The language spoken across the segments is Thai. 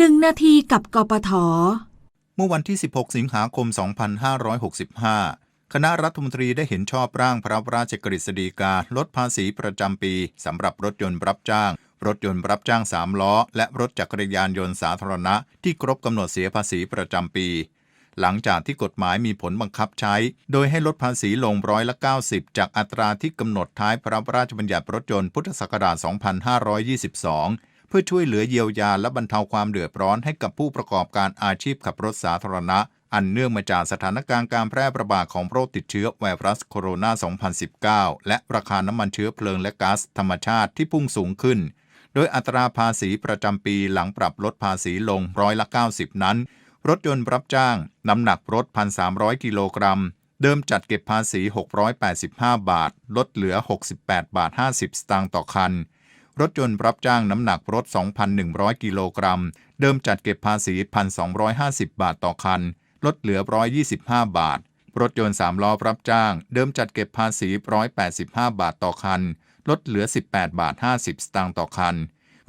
หนึ่งนาทีกับกปท เมื่อวันที่ 16 สิงหาคม 2565 คณะรัฐมนตรีได้เห็นชอบร่างพระราชกฤษฎีกาลดภาษีประจำปีสำหรับรถยนต์รับจ้าง รถยนต์รับจ้าง 3 ล้อ และรถจักรยานยนต์สาธารณะ ที่ครบกำหนดเสียภาษีประจำปี หลังจากที่กฎหมายมีผลบังคับใช้ โดยให้ลดภาษีลงร้อยละ 90 จากอัตราที่กำหนดท้ายพระราชบัญญัติรถยนต์พุทธศักราช 2522 เพื่อช่วยเหลือเยียวยาและบรรเทาความเดือดร้อนให้กับผู้ประกอบการอาชีพขับรถสาธารณะ อันเนื่องมาจากสถานการณ์การแพร่ระบาดของโรคติดเชื้อไวรัสโคโรนา 2019 และราคาน้ำมันเชื้อเพลิงและก๊าซธรรมชาติที่พุ่งสูงขึ้น โดยอัตราภาษีประจำปีหลังปรับลดภาษีลงร้อยละ 90 นั้น รถยนต์รับจ้าง น้ำหนักรถ 1,300 กิโลกรัมเดิมจัดเก็บภาษี 685 บาท ลดเหลือ 68 บาท 50 สตางค์ต่อคัน รถยนต์รับจ้างน้ำหนักรถ 2,100 กิโลกรัม เดิมจัดเก็บภาษี 1,250 บาทต่อคัน ลดเหลือ 125 บาท รถยนต์ 3 ล้อรับจ้าง เดิมจัดเก็บภาษี 185 บาทต่อคัน ลดเหลือ 18 บาท 50 สตางค์ต่อคัน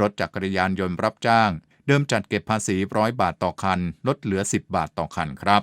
รถจักรยานยนต์รับจ้าง เดิมจัดเก็บภาษี 100 บาทต่อคัน ลดเหลือ 10 บาทต่อคันครับ